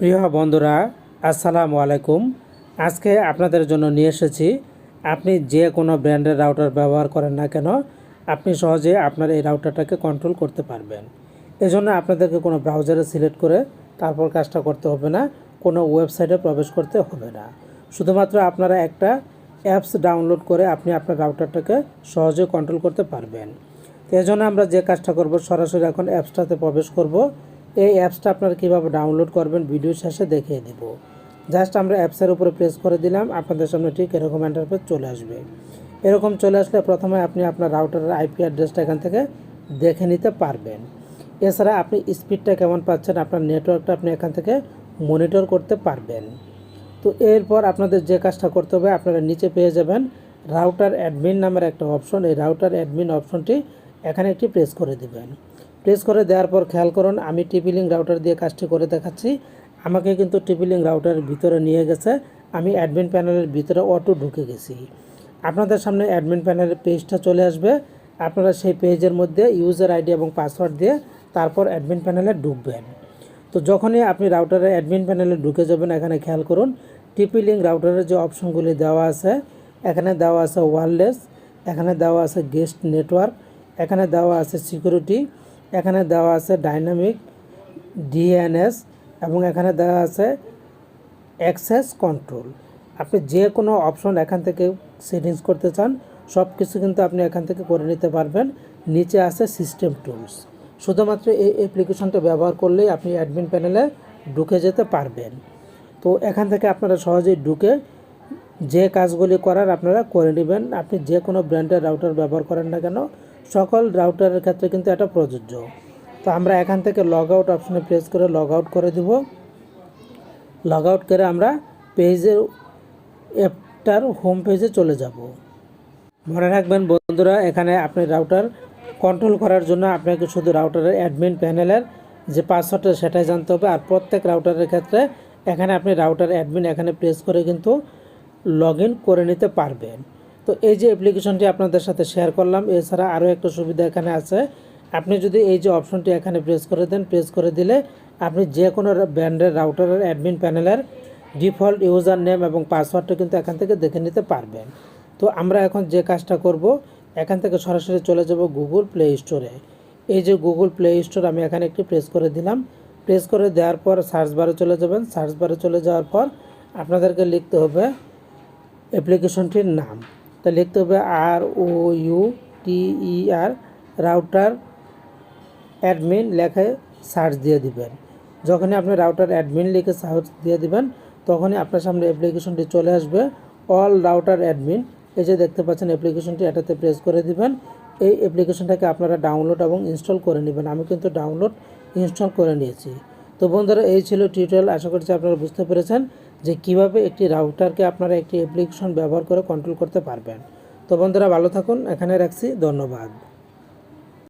প্রিয় বন্ধুরা, আসসালামু আলাইকুম। আজকে আপনাদের জন্য নিয়ে এসেছি, আপনি যে কোনো ব্র্যান্ডের রাউটার ব্যবহার করেন না কেন, আপনি সহজে আপনার এই রাউটারটাকে কন্ট্রোল করতে পারবেন। এজন্য আপনাদেরকে কোনো ব্রাউজারে সিলেক্ট করে তারপর কাজটা করতে হবে না, কোনো ওয়েবসাইটে প্রবেশ করতে হবে না। শুধুমাত্র আপনারা একটা অ্যাপস ডাউনলোড করে আপনি আপনার রাউটারটাকে সহজে কন্ট্রোল করতে পারবেন। তো এই জন্য আমরা যে কাজটা করব, সরাসরি এখন অ্যাপসটাতে প্রবেশ করব। এই অ্যাপসটা আপনারা কীভাবে ডাউনলোড করবেন, ভিডিও শেষে দেখিয়ে দেব। জাস্ট আমরা অ্যাপসের উপরে প্রেস করে দিলাম, আপনাদের সামনে ঠিক এরকম ইন্টারফেস চলে আসবে। এরকম চলে আসলে প্রথমে আপনি আপনার রাউটারের আইপি অ্যাড্রেসটা এখান থেকে দেখে নিতে পারবেন। এছাড়া আপনি স্পিডটা কেমন পাচ্ছেন, আপনার নেটওয়ার্কটা আপনি এখান থেকে মনিটর করতে পারবেন। তো এরপর আপনাদের যে কাজটা করতে হবে, আপনারা নিচে পেয়ে যাবেন রাউটার অ্যাডমিন নামের একটা অপশন এই রাউটার অ্যাডমিন অপশনটি এখানে একটি প্রেস করে দিবেন। প্রেস করে দেওয়ার পর খেয়াল করুন, আমি টিপিলিং রাউটার দিয়ে কাজটি করে দেখাচ্ছি। আমাকে কিন্তু টিপিলিং রাউটারের ভিতরে নিয়ে গেছে। আমি অ্যাডমিন প্যানেলের ভিতরে অটো ঢুকে গেছি। আপনাদের সামনে অ্যাডমিন প্যানেলের পেজটা চলে আসবে। আপনারা সেই পেজের মধ্যে ইউজার আইডি এবং পাসওয়ার্ড দিয়ে তারপর অ্যাডমিন প্যানেলে ঢুকবেন। তো যখনই আপনি রাউটারের অ্যাডমিন প্যানেলে ঢুকে যাবেন, এখানে খেয়াল করুন টিপি লিঙ্ক রাউটারের যে অপশনগুলি দেওয়া আছে, এখানে দেওয়া আছে ওয়্যারলেস এখানে দেওয়া আছে গেস্ট নেটওয়ার্ক এখানে দেওয়া আছে সিকিউরিটি এখানে দেওয়া আছে ডাইনামিক ডিএনএস এবং এখানে দেওয়া আছে অ্যাক্সেস কন্ট্রোল। আপনি যে কোনো অপশন এখান থেকে সেটিংস করতে চান সব কিছু কিন্তু আপনি এখান থেকে করে নিতে পারবেন। নিচে আছে সিস্টেম টুলস। শুধুমাত্র এই অ্যাপ্লিকেশনটা ব্যবহার করলেই আপনি অ্যাডমিন প্যানেলে ঢুকে যেতে পারবেন। তো এখান থেকে আপনারা সহজেই ঢুকে যে কাজগুলি করার আপনারা করে নেবেন। আপনি যে কোনো ব্র্যান্ডের রাউটার ব্যবহার করেন না কেন, সকল রাউটারের ক্ষেত্রে কিন্তু এটা প্রযোজ্য। তো আমরা এখান থেকে লগ আউট অপশনে প্রেস করে লগ আউট করে দিব। লগ আউট করে আমরা পেজের অ্যাপটার হোম পেজে চলে যাব। মনে রাখবেন বন্ধুরা, এখানে আপনি রাউটার কন্ট্রোল করার জন্য আপনাকে শুধু রাউটারের অ্যাডমিন প্যানেলের যে পাসওয়ার্ডটা সেটাই জানতে হবে। আর প্রত্যেক রাউটারের ক্ষেত্রে এখানে আপনি রাউটার অ্যাডমিন এখানে প্রেস করে কিন্তু লগ ইন করে নিতে পারবেন। তো এই যে অ্যাপ্লিকেশনটি আপনাদের সাথে শেয়ার করলাম, এছাড়া আরও একটা সুবিধা এখানে আছে। আপনি যদি এই যে অপশনটি এখানে প্রেস করে দেন প্রেস করে দিলে আপনি যে কোনো ব্র্যান্ডের রাউটারের অ্যাডমিন প্যানেলের ডিফল্ট ইউজার নেম এবং পাসওয়ার্ডটা কিন্তু এখান থেকে দেখে নিতে পারবেন। তো আমরা এখন যে কাজটা করব, এখান থেকে সরাসরি চলে যাব গুগল প্লে স্টোরে এই যে গুগল প্লে স্টোর আমি এখানে একটি প্রেস করে দিলাম। প্রেস করে দেওয়ার পর সার্চ বারে চলে যাবেন। সার্চ বারে চলে যাওয়ার পর আপনাদেরকে লিখতে হবে অ্যাপ্লিকেশনটির নাম। তা লিখতে হবে R O U T E R router admin লেখে সার্চ দিয়ে দিবেন। যখনই আপনি রাউটার অ্যাডমিন লিখে সার্চ দিয়ে দিবেন, তখনই আপনার সামনে অ্যাপ্লিকেশনটি চলে আসবে। অল রাউটার অ্যাডমিন এই যে দেখতে পাচ্ছেন অ্যাপ্লিকেশনটি এটাতে প্রেস করে দিবেন। এই অ্যাপ্লিকেশনটাকে আপনারা ডাউনলোড এবং ইনস্টল করে নেবেন। আমি কিন্তু ডাউনলোড ইনস্টল করে নিয়েছি। তো বন্ধুরা, এই ছিল টিউটোরিয়াল আশা করছি আপনারা বুঝতে পেরেছেন। যে কীভাবে একটি রাউটারকে আপনারা একটি অ্যাপ্লিকেশন ব্যবহার করে কন্ট্রোল করতে পারবেন। তো বন্ধুরা, ভালো থাকুন। এখানে রাখছি। ধন্যবাদ।